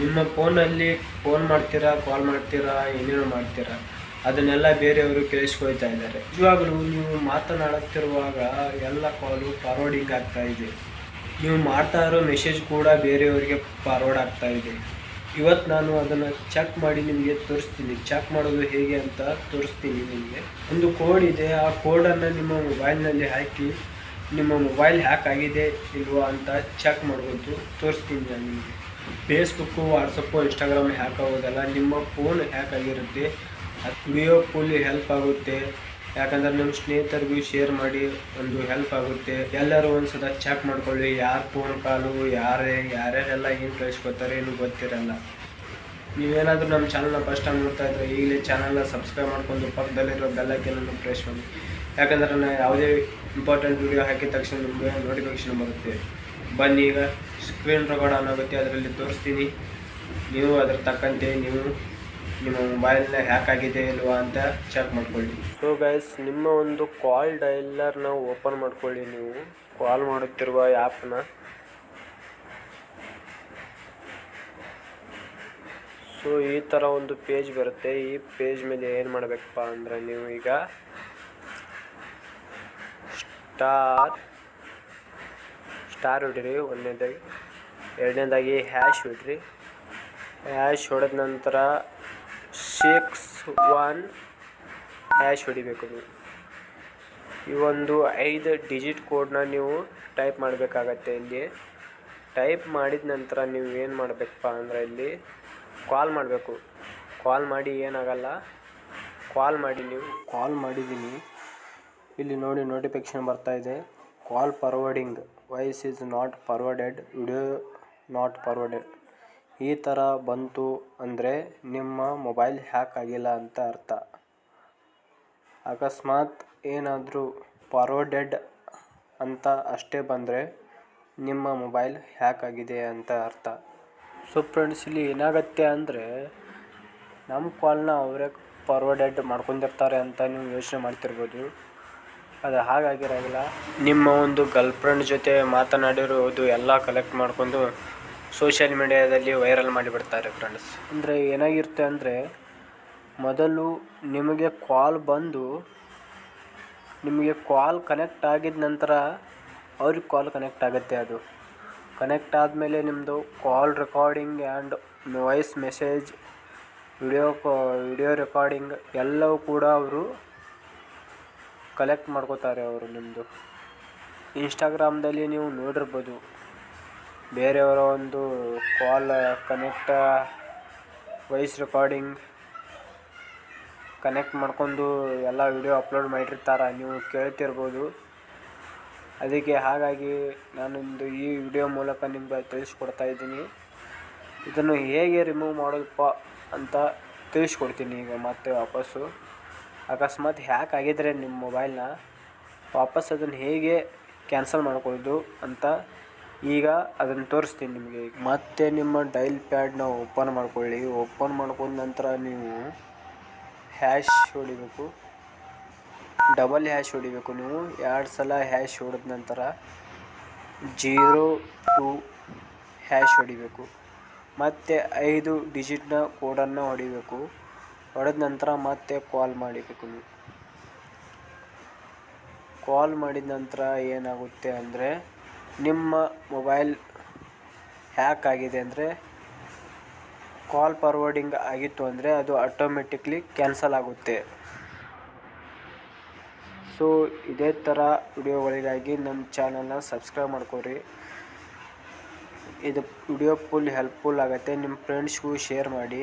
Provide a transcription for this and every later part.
ನಿಮ್ಮ ಫೋನಲ್ಲಿ ಫೋನ್ ಮಾಡ್ತೀರಾ ಕಾಲ್ ಮಾಡ್ತೀರಾ, ಏನೇನೋ ಮಾಡ್ತೀರಾ, ಅದನ್ನೆಲ್ಲ ಬೇರೆಯವರು ಕೇಳಿಸ್ಕೊಳ್ತಾ ಇದ್ದಾರೆ. ನಿಜವಾಗ್ಲೂ ನೀವು ಮಾತನಾಡುತ್ತಿರುವಾಗ ಎಲ್ಲ ಕಾಲು ಫಾರ್ವರ್ಡಿಂಗ್ ಆಗ್ತಾ ಇದೆ. ನೀವು ಮಾಡ್ತಾ ಇರೋ ಮೆಸೇಜ್ ಕೂಡ ಬೇರೆಯವರಿಗೆ ಫಾರ್ವರ್ಡ್ ಆಗ್ತಾ ಇದೆ. ಇವತ್ತು ನಾನು ಅದನ್ನು ಚೆಕ್ ಮಾಡಿ ನಿಮಗೆ ತೋರಿಸ್ತೀನಿ. ಚೆಕ್ ಮಾಡೋದು ಹೇಗೆ ಅಂತ ತೋರಿಸ್ತೀನಿ ನಿಮಗೆ. ಒಂದು ಕೋಡ್ ಇದೆ. ಆ ಕೋಡನ್ನು ನಿಮ್ಮ ಮೊಬೈಲ್ನಲ್ಲಿ ಹಾಕಿ, ನಿಮ್ಮ ಮೊಬೈಲ್ ಹ್ಯಾಕ್ ಆಗಿದೆ ಇಲ್ವಾ ಅಂತ ಚೆಕ್ ಮಾಡ್ಬೋದು. ತೋರಿಸ್ತೀನಿ ನಾನು ನಿಮಗೆ. ಫೇಸ್ಬುಕ್ಕು ವಾಟ್ಸಪ್ಪು ಇನ್ಸ್ಟಾಗ್ರಾಮ್ ಹ್ಯಾಕ್ ಆಗೋದಲ್ಲ ನಿಮ್ಮ ಫೋನ್ ಹ್ಯಾಕ್ ಆಗಿರುತ್ತೆ. ವಿಡಿಯೋ ಫುಲ್ ಹೆಲ್ಪ್ ಆಗುತ್ತೆ. ಯಾಕಂದ್ರೆ ನಿಮ್ಮ ಸ್ನೇಹಿತರಿಗೂ ಶೇರ್ ಮಾಡಿ ಒಂದು ಹೆಲ್ಪ್ ಆಗುತ್ತೆ. ಎಲ್ಲರೂ ಒಂದು ಸದಾ ಚೆಕ್ ಮಾಡ್ಕೊಳ್ಳಿ, ಯಾರು ಫೋನ್ ಕಾಲು ಯಾರೇ, ಯಾರ್ಯಾರೆಲ್ಲ ಏನು ಕಳಿಸ್ಕೊತಾರೆ ಏನು ಗೊತ್ತಿರಲ್ಲ. ನೀವೇನಾದರೂ ನಮ್ಮ ಚಾನಲ್ನ ಫಸ್ಟ್ ಟೈಮ್ ನೋಡ್ತಾ ಇದ್ರೆ ಈಗಲೇ ಚಾನಲ್ನ ಸಬ್ಸ್ಕ್ರೈಬ್ ಮಾಡ್ಕೊಂಡು ಪಕ್ಕದಲ್ಲಿರೋ ಬೆಲ್ಲೈಕನ್ನು ಪ್ರೆಸ್ ಮಾಡಿ. ಯಾಕಂದ್ರೆ ನಾನು ಯಾವುದೇ ಇಂಪಾರ್ಟೆಂಟ್ ವಿಡಿಯೋ ಹಾಕಿದ ತಕ್ಷಣ ನಿಮಗೆ ನೋಟಿಫಿಕೇಶನ್ ಬರುತ್ತೆ. ಬನ್ನಿ ಈಗ. ಸ್ಕ್ರೀನ್ ರೆಕಾರ್ಡ್ ಆನ್ ಆಗುತ್ತೆ, ಅದರಲ್ಲಿ ತೋರಿಸ್ತೀನಿ. ನೀವು ಅದ್ರ ತಕ್ಕಂತೆ ನೀವು ನಿಮ್ಮ ಮೊಬೈಲ್ನ ಹ್ಯಾಕ್ ಆಗಿದೆ ಇಲ್ವಾ ಅಂತ ಚೆಕ್ ಮಾಡ್ಕೊಳ್ಳಿ. ಸೊ ಗೈಸ್ ನಿಮ್ಮ ಒಂದು ಕಾಲ್ ಡೈಲರ್ನ ಓಪನ್ ಮಾಡ್ಕೊಳ್ಳಿ ನೀವು. ಕಾಲ್ ಮಾಡುತ್ತಿರುವ ಆ್ಯಪ್ನ ಸೊ ಈ ಥರ ಒಂದು ಪೇಜ್ ಬರುತ್ತೆ. ಈ ಪೇಜ್ ಮೇಲೆ ಏನು ಮಾಡಬೇಕಪ್ಪ ಅಂದರೆ ನೀವು ಈಗ ಸ್ಟಾರ್ ಸ್ಟಾರ್ ಹೊಡಿರಿ, ಒಂದನೇದಾಗಿ, ಎರಡನೇದಾಗಿ ಹ್ಯಾಶ್ ಹೊಡ್ರಿ. ಹ್ಯಾಶ್ ಹೊಡೆದ ನಂತರ ಸಿಕ್ಸ್ ಒನ್ ಹ್ಯಾಶ್ ಹೊಡಿಬೇಕು ನೀವು. ಈ ಒಂದು ಐದು ಡಿಜಿಟ್ ಕೋಡ್ನ ನೀವು ಟೈಪ್ ಮಾಡಬೇಕಾಗತ್ತೆ ಇಲ್ಲಿ. ಟೈಪ್ ಮಾಡಿದ ನಂತರ ನೀವು ಏನು ಮಾಡಬೇಕಪ್ಪ ಅಂದರೆ ಇಲ್ಲಿ ಕಾಲ್ ಮಾಡಬೇಕು. ಕಾಲ್ ಮಾಡಿ ಏನಾಗಲ್ಲ. ಕಾಲ್ ಮಾಡಿ ನೀವು. ಕಾಲ್ ಮಾಡಿದ್ದೀನಿ. ಇಲ್ಲಿ ನೋಡಿ ನೋಟಿಫಿಕೇಶನ್ ಬರ್ತಾ ಇದೆ. Call forwarding voice is not forwarded video not forwarded ಈ ಥರ ಬಂತು ಅಂದರೆ ನಿಮ್ಮ ಮೊಬೈಲ್ ಹ್ಯಾಕ್ ಆಗಿಲ್ಲ ಅಂತ ಅರ್ಥ. ಅಕಸ್ಮಾತ್ ಏನಾದರೂ ಫಾರ್ವರ್ಡೆಡ್ ಅಂತ ಅಷ್ಟೇ ಬಂದರೆ ನಿಮ್ಮ ಮೊಬೈಲ್ ಹ್ಯಾಕ್ ಆಗಿದೆ ಅಂತ ಅರ್ಥ. ಸೊ ಫ್ರೆಂಡ್ಸ್ ಇಲ್ಲಿ ಏನಾಗತ್ತೆ ಅಂದರೆ ನಮ್ಮ ಕಾಲ್ನ ಅವರೇ ಫಾರ್ವರ್ಡೆಡ್ ಮಾಡ್ಕೊಂಡಿರ್ತಾರೆ ಅಂತ ನೀವು ಯೋಚನೆ ಮಾಡ್ತಿರ್ಬೋದು. ಅದು ಹಾಗಾಗಿರೋದಿಲ್ಲ. ನಿಮ್ಮ ಒಂದು ಗರ್ಲ್ ಫ್ರೆಂಡ್ ಜೊತೆ ಮಾತನಾಡಿರೋದು ಎಲ್ಲ ಕಲೆಕ್ಟ್ ಮಾಡ್ಕೊಂಡು ಸೋಷಿಯಲ್ ಮೀಡಿಯಾದಲ್ಲಿ ವೈರಲ್ ಮಾಡಿಬಿಡ್ತಾರೆ ಫ್ರೆಂಡ್ಸ್ ಅಂದರೆ ಏನಾಗಿರುತ್ತೆ ಅಂದರೆ ಮೊದಲು ನಿಮಗೆ ಕಾಲ್ ಬಂದು ನಿಮಗೆ ಕಾಲ್ ಕನೆಕ್ಟ್ ಆಗಿದ ನಂತರ ಅವ್ರಿಗೆ ಕಾಲ್ ಕನೆಕ್ಟ್ ಆಗುತ್ತೆ ಅದು. ಕನೆಕ್ಟ್ ಆದಮೇಲೆ ನಿಮ್ಮದು call recording and voice message video video recording ಎಲ್ಲವೂ ಕೂಡ ಅವರು ಕಲೆಕ್ಟ್ ಮಾಡ್ಕೋತಾರೆ ಅವರು ನಿಮ್ಮದು ಇನ್ಸ್ಟಾಗ್ರಾಮ್ದಲ್ಲಿ ನೀವು ನೋಡಿರ್ಬೋದು. ಬೇರೆಯವರ ಒಂದು call connect voice recording connect ಮಾಡ್ಕೊಂಡು ಎಲ್ಲ ವಿಡಿಯೋ ಅಪ್ಲೋಡ್ ಮಾಡಿರ್ತಾರೆ, ನೀವು ಕೇಳ್ತಿರ್ಬೋದು. ಅದಕ್ಕೆ ಹಾಗಾಗಿ ನಾನೊಂದು ಈ ವಿಡಿಯೋ ಮೂಲಕ ನಿಮ್ಗೆ ತಿಳಿಸ್ಕೊಡ್ತಾ ಇದ್ದೀನಿ. ಇದನ್ನು ಹೇಗೆ ರಿಮೂವ್ ಮಾಡೋದಪ್ಪ ಅಂತ ತಿಳಿಸ್ಕೊಡ್ತೀನಿ ಈಗ ಮತ್ತೆ ವಾಪಸ್ಸು. ಅಕಸ್ಮಾತ್ ಹ್ಯಾಕ್ ಆಗಿದ್ರೆ ನಿಮ್ಮ ಮೊಬೈಲ್ನ ವಾಪಸ್ ಅದನ್ನು ಹೇಗೆ ಕ್ಯಾನ್ಸಲ್ ಮಾಡ್ಕೊಳ್ಳೋದು ಅಂತ ಈಗ ಅದನ್ನು ತೋರಿಸ್ತೀನಿ ನಿಮಗೆ. ಮತ್ತೆ ನಿಮ್ಮ ಡೈಲ್ ಪ್ಯಾಡ್ನ ಓಪನ್ ಮಾಡ್ಕೊಳ್ಳಿ. ಓಪನ್ ಮಾಡ್ಕೊಂಡ ನಂತರ ನೀವು ಹ್ಯಾಶ್ ಹೊಡಿಬೇಕು. ಡಬಲ್ ಹ್ಯಾಶ್ ಹೊಡಿಬೇಕು ನೀವು. ಎರಡು ಸಲ ಹ್ಯಾಶ್ ಹೊಡೆದ ನಂತರ ಜೀರೋ ಟು ಹ್ಯಾಶ್ ಹೊಡಿಬೇಕು. ಮತ್ತು ಐದು ಡಿಜಿಟ್ನ ಕೋಡನ್ನು ಹೊಡಿಬೇಕು. ಹೊಡೆದ ನಂತರ ಮತ್ತೆ ಕಾಲ್ ಮಾಡಬೇಕು. ನೀವು ಕಾಲ್ ಮಾಡಿದ ನಂತರ ಏನಾಗುತ್ತೆ ಅಂದರೆ, ನಿಮ್ಮ ಮೊಬೈಲ್ ಹ್ಯಾಕ್ ಆಗಿದೆ ಅಂದರೆ ಕಾಲ್ ಫಾರ್ವರ್ಡಿಂಗ್ ಆಗಿತ್ತು ಅಂದರೆ ಅದು ಆಟೋಮೆಟಿಕ್ಲಿ ಕ್ಯಾನ್ಸಲ್ ಆಗುತ್ತೆ. ಸೊ ಇದೇ ಥರ ವಿಡಿಯೋಗಳಿಗಾಗಿ ನಮ್ಮ ಚಾನಲ್ನ ಸಬ್ಸ್ಕ್ರೈಬ್ ಮಾಡ್ಕೊರಿ ಇದು ವಿಡಿಯೋ ಫುಲ್ ಹೆಲ್ಪ್ಫುಲ್ ಆಗುತ್ತೆ. ನಿಮ್ಮ ಫ್ರೆಂಡ್ಸ್ಗೂ ಶೇರ್ ಮಾಡಿ.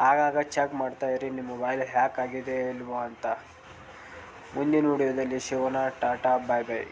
ಆಗಾಗ ಚೆಕ್ ಮಾಡ್ತಾ ಇರಿ ನಿಮ್ಮ ಮೊಬೈಲ್ ಹ್ಯಾಕ್ ಆಗಿದೆ ಇಲ್ವಾ ಅಂತ. ಮುಂದಿನ ವಿಡಿಯೋದಲ್ಲಿ ಶಿವನ ಟಾಟಾ ಬಾಯ್ ಬಾಯ್